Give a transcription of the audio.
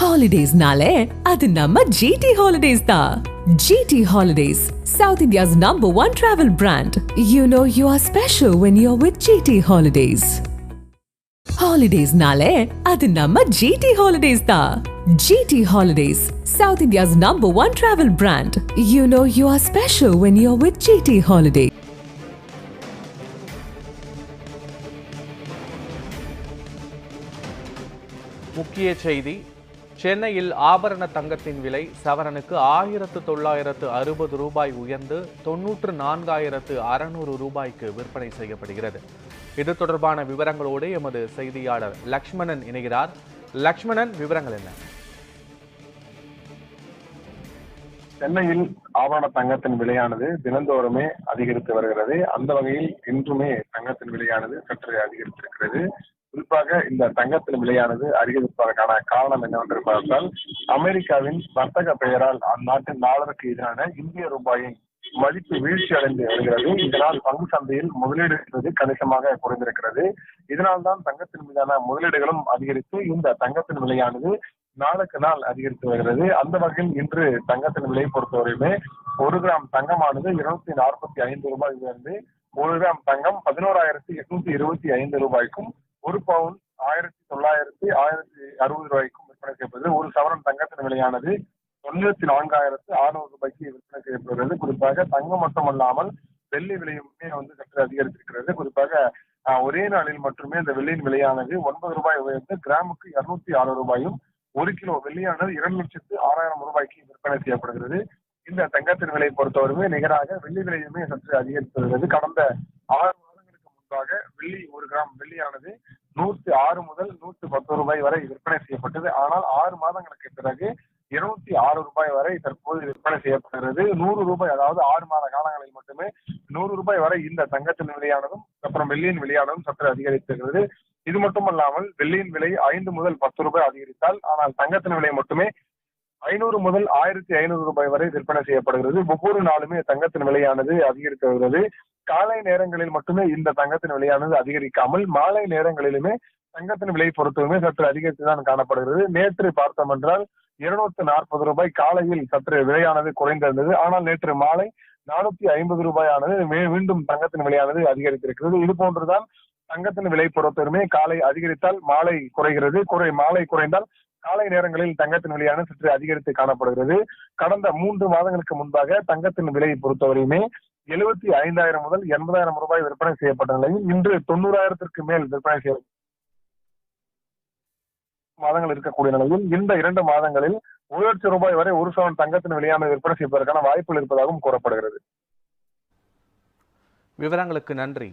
ஹாலிடேஸ்னாலே அது நம்ம ஜிடி ஹாலிடேஸ் தான் GT holidays South India's number one travel brand you know you are special when you are with GT holidays ஹாலிடேஸ்னாலே அது நம்ம ஜிடி ஹாலிடேஸ் தான் GT holidays South India's number one travel brand you know you are special when you are with GT holidays முக்கிய செய்தி சென்னையில் ஆபரண தங்கத்தின் விலை சவரனுக்கு ஆயிரத்து தொள்ளாயிரத்து அறுபது ரூபாய் உயர்ந்து தொன்னூற்று நான்காயிரத்து அறுநூறு ரூபாய்க்கு விற்பனை செய்யப்படுகிறது. இது தொடர்பான விவரங்களோடு எமது செய்தியாளர் லக்ஷ்மணன் இணைகிறார். லக்ஷ்மணன் விவரங்கள் என்ன? சென்னையில் ஆபரண தங்கத்தின் விலையானது தினந்தோறுமே அதிகரித்து வருகிறது. அந்த வகையில் இன்றுமே தங்கத்தின் விலையானது சற்று அதிகரித்திருக்கிறது. குறிப்பாக இந்த தங்கத்தின் விலையானது அதிகரிப்பதற்கான காரணம் என்னவென்று பார்த்தால் அமெரிக்காவின் வர்த்தக பெயரால் அந்நாட்டின் டாலருக்கு எதிரான இந்திய ரூபாயின் மதிப்பு வீழ்ச்சி அடைந்து வருகிறது. இதனால் பங்கு சந்தையில் முதலீடு என்பது கணிசமாக குறைந்திருக்கிறது. இதனால் தான் தங்கத்தின் மீதான முதலீடுகளும் அதிகரித்து இந்த தங்கத்தின் விலையானது நாளுக்கு நாள் அதிகரித்து வருகிறது. அந்த வகையில் இன்று தங்கத்தின் விலையை பொறுத்தவரையுமே ஒரு கிராம் தங்கமானது இருநூத்தி நாற்பத்தி ஐந்து ரூபாய் உயர்ந்து ஒரு கிராம் தங்கம் பதினோராயிரத்தி எட்நூத்தி இருபத்தி ஐந்து ரூபாய்க்கும் ஒரு பவுன் ஆயிரத்தி தொள்ளாயிரத்தி ஆயிரத்தி அறுபது ரூபாய்க்கும் விற்பனை செய்யப்படுது. ஒரு சவரன் தங்கத்தின் விலையானது தொண்ணூத்தி நான்காயிரத்து அறுநூறு ரூபாய்க்கு விற்பனை செய்யப்படுகிறது. குறிப்பாக தங்கம் மட்டுமல்லாமல் வெள்ளி விலையுமே வந்து சற்று அதிகரித்திருக்கிறது. குறிப்பாக ஆஹ், ஒரே நாளில் மட்டுமே இந்த வெள்ளியின் விலையானது ஒன்பது ரூபாய் உயர்ந்து கிராமுக்கு இருநூத்தி ஆறு ரூபாயும் ஒரு கிலோ வெள்ளியானது இரண்டு லட்சத்து ஆறாயிரம் ரூபாய்க்கு விற்பனை செய்யப்படுகிறது. இந்த தங்கத்தின் விலை பொறுத்தவரையுமே நிகராக வெள்ளி விலையுமே சற்று அதிகரித்து வருகிறது கடந்த ஆறு வெள்ளி ஒரு கிராம் வெள்ளியானது நூத்தி ஆறு முதல் நூத்தி பத்து ரூபாய் வரை விற்பனை செய்யப்பட்டது. ஆனால் ஆறு மாதங்களுக்கு பிறகு இருநூத்தி ஆறு ரூபாய் வரை தற்போது விற்பனை செய்யப்படுகிறது. நூறு ரூபாய் அதாவது ஆறு மாத காலங்களில் மட்டுமே நூறு ரூபாய் வரை இந்த தங்கத்தின் விலையானதும் அப்புறம் வெள்ளியின் விலையானதும் சற்று அதிகரித்திருக்கிறது. இது மட்டுமல்லாமல் வெள்ளியின் விலை ஐந்து முதல் பத்து ரூபாய் அதிகரித்தால் ஆனால் தங்கத்தின் விலை மட்டுமே ஐநூறு முதல் ஆயிரத்தி ஐநூறு ரூபாய் வரை விற்பனை செய்யப்படுகிறது. ஒவ்வொரு நாளுமே தங்கத்தின் விலையானது அதிகரித்து வருகிறது காலை நேரங்களில் மட்டுமே இந்த தங்கத்தின் விலையானது அதிகரிக்காமல் மாலை நேரங்களிலுமே தங்கத்தின் விலை பொறுத்தவரை சற்று அதிகரித்து தான் காணப்படுகிறது. நேற்று பார்த்தோம் என்றால் இருநூத்தி நாற்பது ரூபாய் காலையில் சற்று விலையானது குறைந்திருந்தது. ஆனால் நேற்று மாலை நானூத்தி ஐம்பது ரூபாயானது மீண்டும் தங்கத்தின் விலையானது அதிகரித்திருக்கிறது. இது போன்றுதான் தங்கத்தின் விலை பொறுத்தவரைமே காலை அதிகரித்தால் மாலை குறைகிறது. குறை மாலை குறைந்தால் காலை நேரங்களில் தங்கத்தின் விலையான சற்று அதிகரித்து காணப்படுகிறது. கடந்த மூன்று மாதங்களுக்கு முன்பாக தங்கத்தின் விலையை பொறுத்தவரையுமே எழுபத்தி ஐந்தாயிரம் முதல் எண்பதாயிரம் ரூபாய் விற்பனை செய்யப்பட்ட நிலையில் இன்று தொண்ணூறாயிரத்திற்கு மேல் விற்பனை செய்ய மாதங்கள் இருக்கக்கூடிய நிலையில் இந்த இரண்டு மாதங்களில் ஒரு லட்சம் ரூபாய் வரை ஒரு சவன் தங்கத்தின் விலையானது விற்பனை செய்வதற்கான வாய்ப்புகள் இருப்பதாகவும் கூறப்படுகிறது. விவரங்களுக்கு நன்றி.